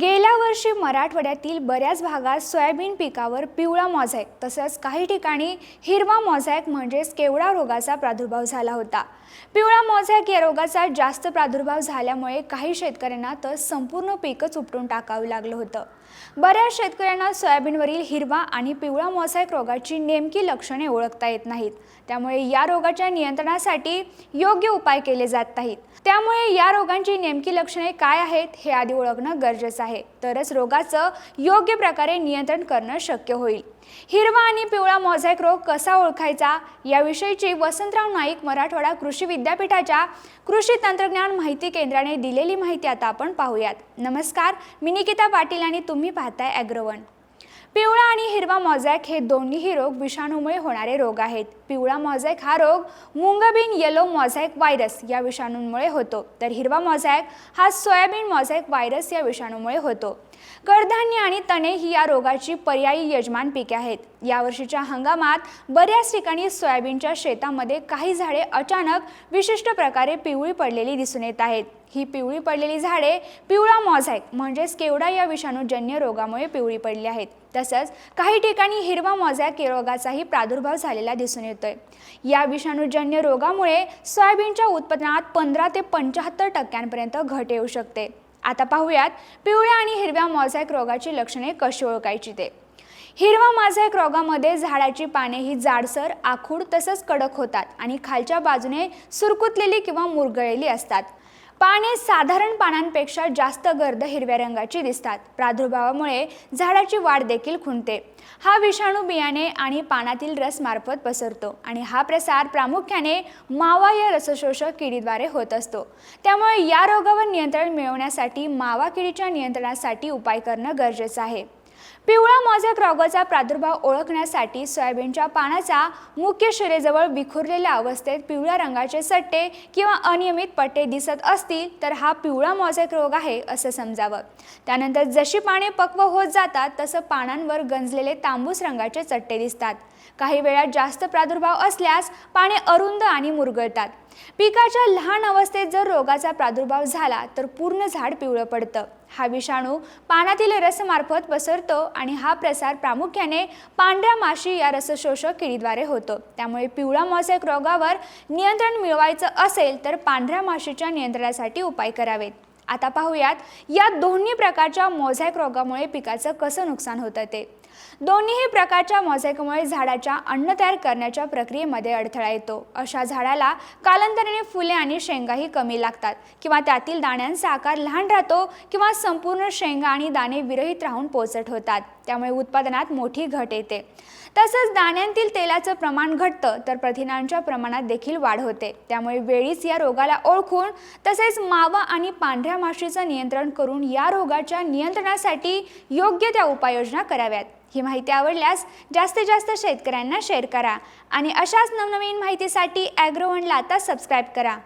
गेल्या वर्षी मराठवाड्यातील बऱ्याच भागात सोयाबीन पिकावर पिवळा मोझॅक तसंच काही ठिकाणी हिरवा मोझॅक म्हणजेच केवडा रोगाचा प्रादुर्भाव झाला होता. पिवळा मोझॅक या रोगाचा जास्त प्रादुर्भाव झाल्यामुळे काही शेतकऱ्यांना तर संपूर्ण पीकच उपटून टाकावं लागलं होतं. बऱ्याच शेतकऱ्यांना सोयाबीनवरील हिरवा आणि पिवळा मोझॅक रोगाची नेमकी लक्षणे ओळखता येत नाहीत. त्यामुळे या रोगाच्या नियंत्रणासाठी योग्य उपाय केले जात नाहीत. त्यामुळे या रोगांची नेमकी लक्षणे काय आहेत हे आधी ओळखणं गरजेचं आहे तरच रोगाचं योग्य प्रकारे नियंत्रण करणं शक्य होईल. हिरवा आणि पिवळा मोझॅक रोग कसा ओळखायचा? याविषयीची वसंतराव नाईक मराठवाडा कृषी विद्यापीठाच्या कृषी तंत्रज्ञान माहिती केंद्राने दिलेली माहिती आता आपण पाहूयात. नमस्कार मी निकिता पाटील आणि तुम्ही पाहताय ॲग्रोवन पिवळा हिरवा मोझॅक हे दोन्हीही रोग विषाणूमुळे होणारे रोग आहेत. पिवळा मोझॅक हा रोग मुंगबीन येलो मोझॅक व्हायरस या विषाणूंमुळे होतो. तर हिरवा मोझॅक हा सोयाबीन मोझॅक व्हायरस या विषाणूमुळे होतो. कडधान्य आणि तणे ही या रोगाची पर्यायी यजमान पिके आहेत. यावर्षीच्या हंगामात बऱ्याच ठिकाणी सोयाबीनच्या शेतामध्ये काही झाडे अचानक विशिष्ट प्रकारे पिवळी पडलेली दिसून येत आहेत. ही पिवळी पडलेली झाडे पिवळा मॉझॅक म्हणजेच केवडा या विषाणूजन्य रोगामुळे पिवळी पडली आहेत. तसंच काही ठिकाणी हिरवा मॉझॅक रोगाचाही प्रादुर्भाव झालेला दिसून येतोय. या विषाणूजन्य रोगामुळे सोयाबीनच्या उत्पादनात पंधरा ते पंच्याहत्तर टक्क्यांपर्यंत घट येऊ शकते. आता पाहूयात पिवळ्या आणि हिरव्या मॉझॅक रोगाची लक्षणे कशी ओळखायची ते. हिरवा मोझॅक रोगामध्ये झाडाची पाने ही जाडसर आखूड तसंच कडक होतात आणि खालच्या बाजूने सुरकुतलेली किंवा मुरगळलेली असतात. पाने साधारण पानांपेक्षा जास्त गर्द हिरव्या रंगाची दिसतात. प्रादुर्भावामुळे झाडाची वाढ देखील खुंटते. हा विषाणू बियाणे आणि पानातील रस मार्फत पसरतो आणि हा प्रसार प्रामुख्याने मावा या रसशोषक किडीद्वारे होत असतो. त्यामुळे या रोगावर नियंत्रण मिळवण्यासाठी मावा किडीच्या नियंत्रणासाठी उपाय करणं गरजेचं आहे. पिवळा मोझॅक रोगाचा प्रादुर्भाव ओळखण्यासाठी सोयाबीनच्या पानाचा मुख्य शिरेजवळ विखुरलेल्या अवस्थेत पिवळ्या रंगाचे सट्टे किंवा अनियमित पट्टे दिसत असतील तर हा पिवळा मोझॅक रोग आहे असं समजावं. त्यानंतर जशी पाने पक्व होत जातात तसं पानांवर गंजलेले तांबूस रंगाचे चट्टे दिसतात. काही वेळा जास्त प्रादुर्भाव असल्यास पाने अरुंद आणि मुरगळतात. पिकाच्या लहान अवस्थेत जर रोगाचा प्रादुर्भाव झाला तर पूर्ण झाड पिवळं पडतं. हा विषाणू पानातील रसमार्फत पसरतो आणि हा प्रसार प्रामुख्याने पांढऱ्या माशी या रसशोषक किडीद्वारे होतो. त्यामुळे पिवळा मॉसेक रोगावर नियंत्रण मिळवायचं असेल तर पांढऱ्या माशीच्या नियंत्रणासाठी उपाय करावेत. आता पाहूयात या दोन्ही प्रकारच्या मोझॅक रोगामुळे पिकाचं कसं नुकसान होतं ते. दोन्हीही प्रकारच्या मोझॅकमुळे झाडाच्या अन्न तयार करण्याच्या प्रक्रियेमध्ये अडथळा येतो. अशा झाडाला कालांतराने फुले आणि शेंगाही कमी लागतात किंवा त्यातील दाण्यांचा आकार लहान राहतो किंवा संपूर्ण शेंगा आणि दाणे विरहित राहून पोचट होतात. त्यामुळे उत्पादनात मोठी घट येते. तसंच दाण्यांतील तेलाचं प्रमाण घटतं तर प्रथिनांच्या प्रमाणात देखील वाढ होते. त्यामुळे वेळीच या रोगाला ओळखून तसेच मावा आणि पांढऱ्या माशीचं नियंत्रण करून या रोगाच्या नियंत्रणासाठी योग्य त्या उपाययोजना कराव्यात. ही माहिती आवडल्यास जास्तीत जास्त शेतकऱ्यांना शेअर करा आणि अशाच नवनवीन माहितीसाठी ॲग्रोवनला आता सबस्क्राईब करा.